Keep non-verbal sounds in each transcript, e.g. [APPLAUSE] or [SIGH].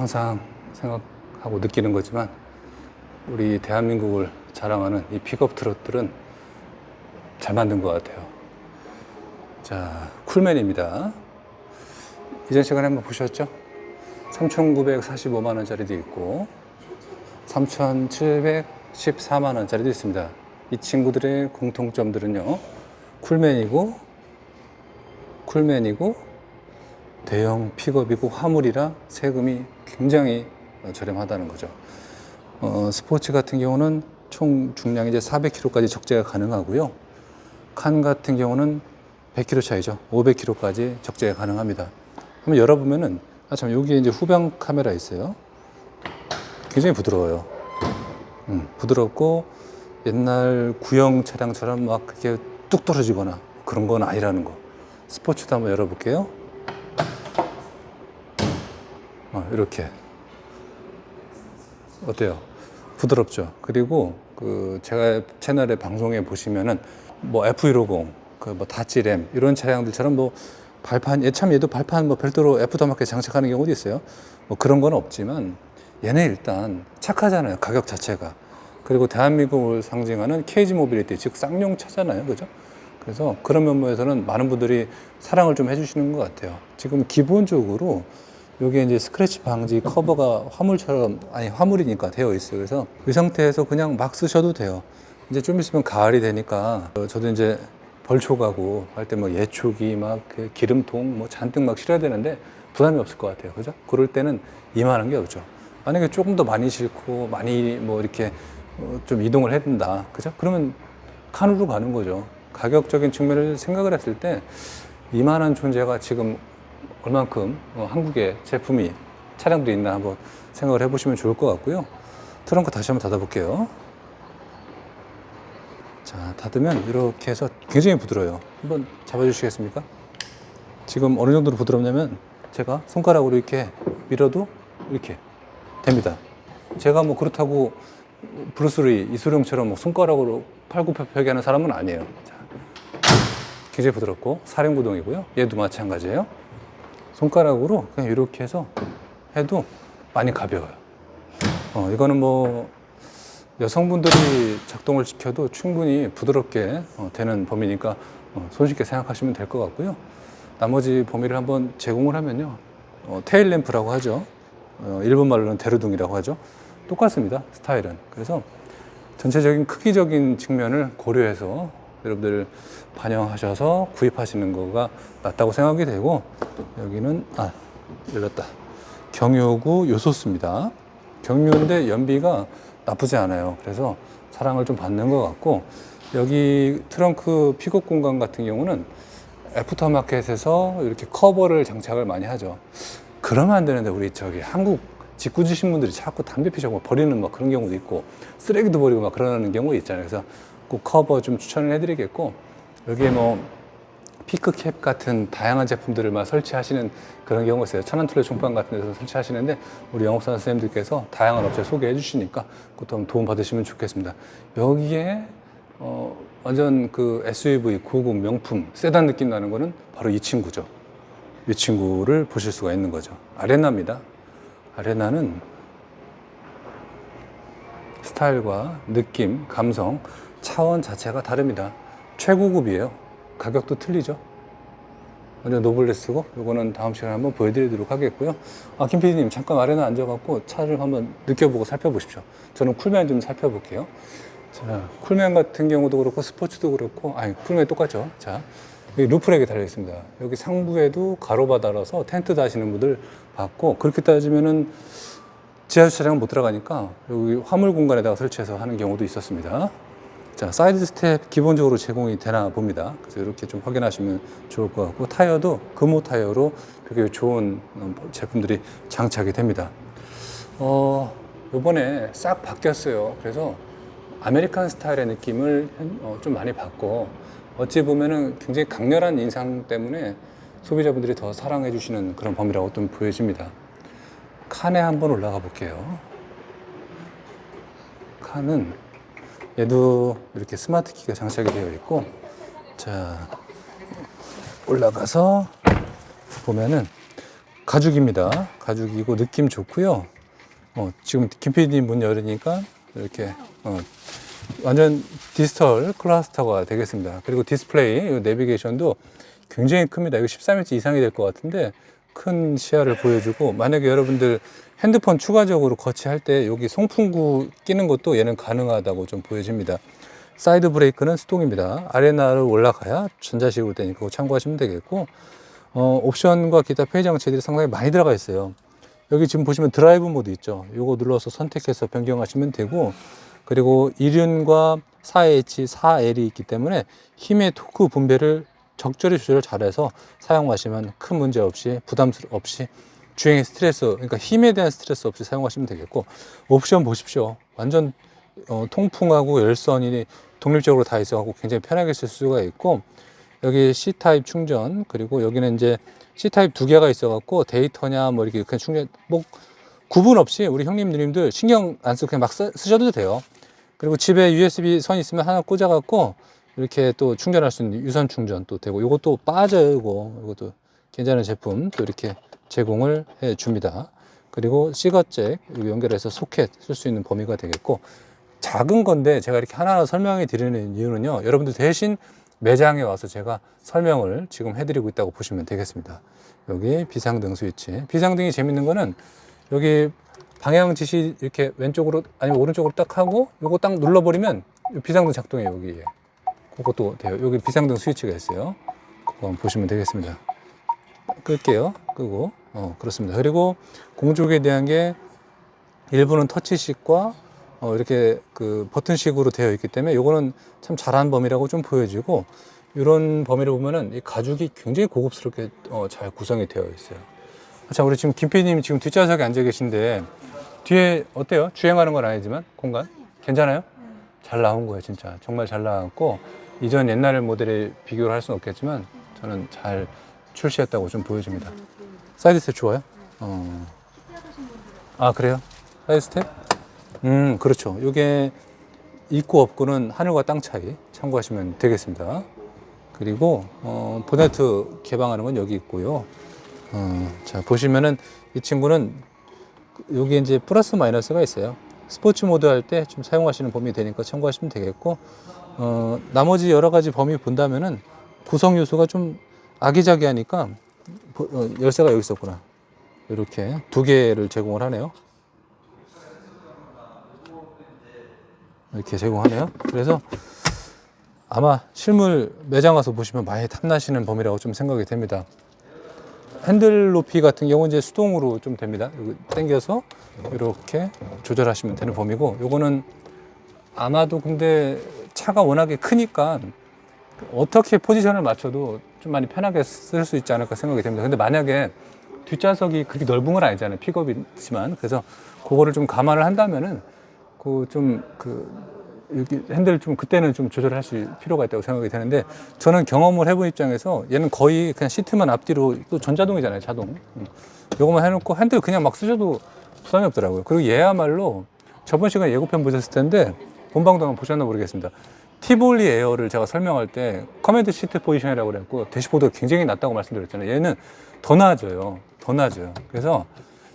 항상 생각하고 느끼는 거지만 우리 대한민국을 자랑하는 이 픽업 트롯들은 잘 만든 것 같아요. 자, 쿨맨입니다. 이전 시간에 한번 보셨죠? 3,945만 원짜리도 있고 3,714만 원짜리도 있습니다. 이 친구들의 공통점들은요. 쿨맨이고 쿨맨이고 대형 픽업이고 화물이라 세금이 굉장히 저렴하다는 거죠. 어, 스포츠 같은 경우는 총 중량이 이제 400kg까지 적재가 가능하고요. 칸 같은 경우는 100kg 차이죠. 500kg까지 적재가 가능합니다. 한번 열어보면은 아 참 여기에 이제 후방 카메라 있어요. 굉장히 부드러워요. 음, 부드럽고 옛날 구형 차량처럼 막 그렇게 뚝 떨어지거나 그런 건 아니라는 거. 스포츠도 한번 열어볼게요. 어, 이렇게 어때요? 부드럽죠. 그리고 그 제가 채널에 방송에 보시면은 뭐 F150, 그뭐 다찌램 이런 차량들처럼 뭐 발판, 얘 참 얘도 발판 뭐 별도로 F더마켓 장착하는 경우도 있어요. 뭐 그런 건 없지만 얘네 일단 착하잖아요. 가격 자체가. 그리고 대한민국을 상징하는 케이지 모빌리티, 즉 쌍용 차잖아요. 그죠? 그래서 그런 면모에서는 많은 분들이 사랑을 좀 해주시는 것 같아요. 지금 기본적으로 여기에 이제 스크래치 방지 커버가 화물처럼 아니 화물이니까 되어 있어요. 그래서 이 상태에서 그냥 막 쓰셔도 돼요. 이제 좀 있으면 가을이 되니까 어, 저도 이제 벌초 가고 할 때 뭐 예초기 막그 기름통 뭐 잔뜩 막 실어야 되는데 부담이 없을 것 같아요. 그죠? 그럴 때는 이만한 게 없죠. 만약에 조금 더 많이 싣고 많이 뭐 이렇게 어, 좀 이동을 해야 된다. 그죠? 그러면 칸으로 가는 거죠. 가격적인 측면을 생각을 했을 때 이만한 존재가 지금 얼만큼 어, 한국에 제품이 차량들이 있나 한번 생각을 해보시면 좋을 것 같고요. 트렁크 다시 한번 닫아볼게요. 자, 닫으면 이렇게 해서 굉장히 부드러워요. 한번 잡아주시겠습니까? 지금 어느 정도로 부드럽냐면 제가 손가락으로 이렇게 밀어도 이렇게 됩니다. 제가 뭐 그렇다고 브루스리 이소룡처럼 뭐 손가락으로 팔굽혀펴기 하는 사람은 아니에요. 자, 굉장히 부드럽고 사륜구동이고요. 얘도 마찬가지예요. 손가락으로 그냥 이렇게 해서 해도 많이 가벼워요. 어, 이거는 뭐 여성분들이 작동을 시켜도 충분히 부드럽게 어, 되는 범위니까 어, 손쉽게 생각하시면 될 것 같고요. 나머지 범위를 한번 제공을 하면요. 어, 테일 램프라고 하죠. 어, 일본 말로는 대루둥이라고 하죠. 똑같습니다. 스타일은. 그래서 전체적인 크기적인 측면을 고려해서 여러분들 반영하셔서 구입하시는 거가 낫다고 생각이 되고 여기는 아 열렸다. 경유구 요소수입니다. 경유인데 연비가 나쁘지 않아요. 그래서 사랑을 좀 받는 것 같고 여기 트렁크 픽업 공간 같은 경우는 애프터마켓에서 이렇게 커버를 장착을 많이 하죠. 그러면 안 되는데 우리 저기 한국 주신 분들이 자꾸 담배 피자고 막 버리는 막 그런 경우도 있고 쓰레기도 버리고 막 그러는 경우 있잖아요. 그래서 꼭 커버 좀 추천을 해드리겠고 여기에 뭐 피크캡 같은 다양한 제품들을 막 설치하시는 그런 경우가 있어요. 천안툴레 종판 같은 데서 설치하시는데 우리 영업사 선생님들께서 다양한 업체 소개해 주시니까 한번 도움 받으시면 좋겠습니다. 여기에 어, 완전 그 SUV 고급 명품 세단 느낌 나는 거는 바로 이 친구죠. 이 친구를 보실 수가 있는 거죠. 아레나입니다. 아레나는 스타일과 느낌, 감성, 차원 자체가 다릅니다. 최고급이에요. 가격도 틀리죠. 완전 노블레스고 요거는 다음 시간에 한번 보여드리도록 하겠고요. 아, 김 PD님 잠깐 아래나 앉아갖고 차를 한번 느껴보고 살펴보십시오. 저는 쿨맨 좀 살펴볼게요. 자, 쿨맨 같은 경우도 그렇고 스포츠도 그렇고 아니 쿨맨 똑같죠. 자, 여기 루프렉이 달려 있습니다. 여기 상부에도 가로바 달아서 텐트 다시는 분들 봤고 그렇게 따지면은 지하철 차량은 못 들어가니까 여기 화물 공간에다가 설치해서 하는 경우도 있었습니다. 자, 사이드 스텝 기본적으로 제공이 되나 봅니다. 그래서 이렇게 좀 확인하시면 좋을 것 같고 타이어도 금호 타이어로 되게 좋은 어, 제품들이 장착이 됩니다. 어, 요번에 싹 바뀌었어요. 그래서 아메리칸 스타일의 느낌을 어, 좀 많이 받고 어찌 보면은 굉장히 강렬한 인상 때문에 소비자분들이 더 사랑해 주시는 그런 범위라고 좀 보여집니다. 칸에 한번 올라가 볼게요. 칸은 얘도 이렇게 스마트 키가 장착이 되어 있고 자 올라가서 보면은 가죽입니다. 가죽이고 느낌 좋고요. 어, 지금 김PD 문 열으니까 이렇게 어, 완전 디지털 클러스터가 되겠습니다. 그리고 디스플레이, 이 내비게이션도 굉장히 큽니다. 이거 13인치 이상이 될 것 같은데 큰 시야를 보여주고 만약에 여러분들 핸드폰 추가적으로 거치할 때 여기 송풍구 끼는 것도 얘는 가능하다고 좀 보여집니다. 사이드 브레이크는 수동입니다. 아레나를 올라가야 전자식으로 되니까 그거 참고하시면 되겠고 어, 옵션과 기타 페이 장치들이 상당히 많이 들어가 있어요. 여기 지금 보시면 드라이브 모드 있죠. 요거 눌러서 선택해서 변경하시면 되고 그리고 1윤과 4H, 4L이 있기 때문에 힘의 토크 분배를 적절히 조절을 잘해서 사용하시면 큰 문제 없이 부담 없이 주행의 스트레스 그러니까 힘에 대한 스트레스 없이 사용하시면 되겠고 옵션 보십시오. 완전 어, 통풍하고 열선이 독립적으로 다 있어갖고 굉장히 편하게 쓸 수가 있고 여기 C 타입 충전 그리고 여기는 이제 C 타입 두 개가 있어갖고 데이터냐 뭐 이렇게 그냥 충전 뭐 구분 없이 우리 형님 누님들 신경 안 쓰고 그냥 막 쓰, 쓰셔도 돼요. 그리고 집에 USB 선 있으면 하나 꽂아갖고 이렇게 또 충전할 수 있는 유선 충전 또 되고 이것도 빠져요 이거 이것도 괜찮은 제품 또 이렇게 제공을 해 줍니다. 그리고 시거잭 연결해서 소켓 쓸 수 있는 범위가 되겠고 작은 건데 제가 이렇게 하나하나 설명해 드리는 이유는요. 여러분들 대신 매장에 와서 제가 설명을 지금 해드리고 있다고 보시면 되겠습니다. 여기 비상등 스위치. 비상등이 재밌는 거는 여기 방향 지시 이렇게 왼쪽으로 아니면 오른쪽으로 딱 하고 요거 딱 눌러버리면 비상등 작동해요 여기에. 그것도 돼요. 여기 비상등 스위치가 있어요. 그거 한번 보시면 되겠습니다. 끌게요. 끄고. 어, 그렇습니다. 그리고 공조기에 대한 게 일부는 터치식과 어, 이렇게 그 버튼식으로 되어 있기 때문에 요거는 참 잘한 범위라고 좀 보여지고 이런 범위를 보면은 이 가죽이 굉장히 고급스럽게 어, 잘 구성이 되어 있어요. 자, 우리 지금 김PD님 지금 뒷좌석에 앉아 계신데 뒤에 어때요? 주행하는 건 아니지만 공간 괜찮아요? 잘 나온 거예요, 진짜. 정말 잘 나왔고 이전 옛날 모델에 비교를 할 수는 없겠지만 저는 잘 출시했다고 좀 보여집니다. 사이드 스텝 좋아요? 어. 아, 그래요? 사이드 스텝? 음, 그렇죠. 이게 있고 없고는 하늘과 땅 차이 참고하시면 되겠습니다. 그리고 어, 보네트 개방하는 건 여기 있고요. 어, 자 보시면은 이 친구는 여기 이제 플러스 마이너스가 있어요. 스포츠 모드 할 때 좀 사용하시는 범위 되니까 참고하시면 되겠고 어, 나머지 여러 가지 범위 본다면은 구성 요소가 좀 아기자기하니까 보- 어, 열쇠가 여기 있었구나. 이렇게 두 개를 제공을 하네요. 이렇게 제공하네요. 그래서 아마 실물 매장 가서 보시면 많이 탐나시는 범위라고 좀 생각이 됩니다. 핸들 높이 같은 경우는 이제 수동으로 좀 됩니다. 당겨서 이렇게 조절하시면 되는 범위고, 요거는 아마도 근데 차가 워낙에 크니까 어떻게 포지션을 맞춰도 좀 많이 편하게 쓸 수 있지 않을까 생각이 됩니다. 근데 만약에 뒷좌석이 그렇게 넓은 건 아니잖아요. 픽업이지만. 그래서 그거를 좀 감안을 한다면은 그 좀그 여기 핸들 좀 그때는 좀 조절할 수 필요가 있다고 생각이 되는데 저는 경험을 해본 입장에서 얘는 거의 그냥 시트만 앞뒤로 또 전자동이잖아요 자동 음. 요거만 해놓고 핸들 그냥 막 쓰셔도 부담이 없더라고요 그리고 얘야말로 저번 시간에 예고편 보셨을 텐데 본방도 한번 보셨나 모르겠습니다. 티볼리 에어를 제가 설명할 때 커맨드 시트 포지션이라고 그랬고 대시보드가 굉장히 낮다고 말씀드렸잖아요. 얘는 더 나아져요. 더 나아져요. 그래서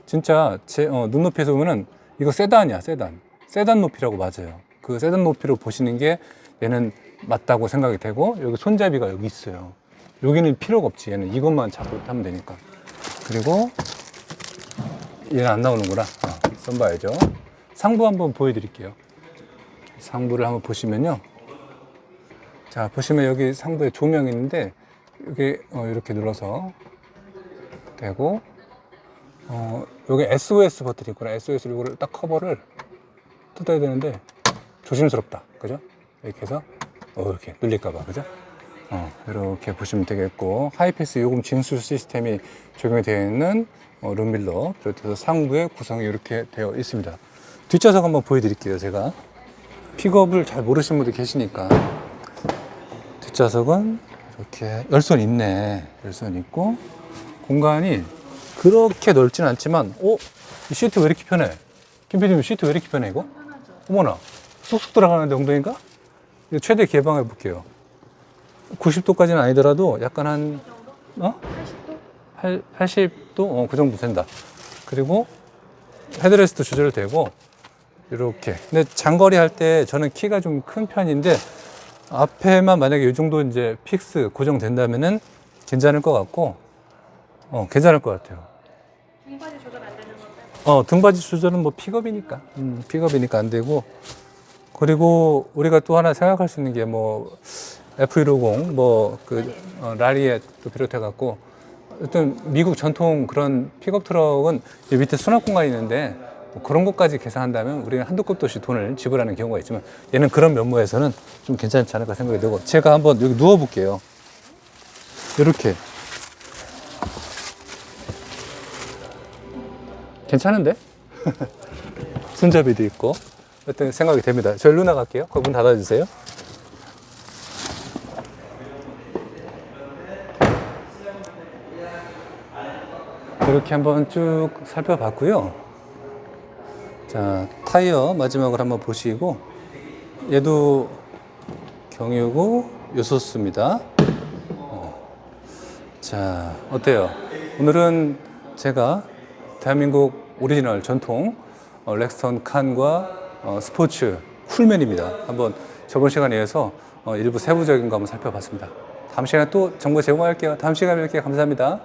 진짜 제 어, 눈높이에서 보면은 이거 세단이야 세단. 세단 높이라고 맞아요. 그 세단 높이로 보시는 게 얘는 맞다고 생각이 되고 여기 손잡이가 여기 있어요. 여기는 필요가 없지. 얘는 이것만 잡고 타면 되니까. 그리고 얘는 안 나오는구나. 아, 써봐야죠. 상부 한번 보여드릴게요 상부를 한번 보시면요. 자 보시면 여기 상부에 조명이 있는데 여기 어, 이렇게 눌러서 되고 어, 여기 SOS 버튼이 있구나. SOS 이거를 딱 커버를 뜯어야 되는데 조심스럽다. 그죠? 이렇게 해서 어, 이렇게 눌릴까봐. 그죠? 어, 이렇게 보시면 되겠고. 하이패스 요금 징수 시스템이 적용이 되어 있는 어, 룸밀러. 비롯해서 상부의 구성이 이렇게 되어 있습니다. 뒷좌석 한번 보여드릴게요 제가 픽업을 잘 모르시는 분들 계시니까 뒷좌석은 이렇게 열선 있네 열선 있고 공간이 그렇게 넓진 않지만 어? 이 시트 왜 이렇게 편해? 김PD님 시트 왜 이렇게 편해 이거? 어머나 쑥쑥 들어가는데 엉덩이가? 최대 개방해 볼게요 90도까지는 아니더라도 약간 한 어? 8, 80도 어, 그 정도 된다. 그리고 헤드레스트 조절되고 이렇게. 근데 장거리 할 때 저는 키가 좀 큰 편인데 앞에만 만약에 이 정도 이제 픽스 고정된다면은 괜찮을 것 같고 어 괜찮을 것 같아요. 등받이 조절 안 되는 건가요? 어 등받이 조절은 뭐 픽업이니까 음, 픽업이니까 안 되고 그리고 우리가 또 하나 생각할 수 있는 게 뭐 F150 뭐그 어, 라리엣도 비롯해 갖고 어떤 미국 전통 그런 픽업 트럭은 이 밑에 수납 공간이 있는데 뭐 그런 것까지 계산한다면 우리는 한두 끗도 없이 돈을 지불하는 경우가 있지만 얘는 그런 면모에서는 좀 괜찮지 않을까 생각이 되고 제가 한번 여기 누워 볼게요. 이렇게 괜찮은데? [LAUGHS] 손잡이도 있고 어떤 생각이 됩니다. 저 일로 나갈게요. 거기 문 닫아주세요. 이렇게 한번 쭉 살펴봤고요. 자, 타이어 마지막으로 한번 보시고 얘도 경유고 요소수입니다. 어. 자, 어때요? 오늘은 제가 대한민국 오리지널 전통 어, 렉스턴 칸과 어, 스포츠 쿨맨입니다. 한번 저번 시간에 이어서 어, 일부 세부적인 거 한번 살펴봤습니다. 다음 시간에 또 정보 제공할게요. 다음 시간에 뵐게요. 감사합니다.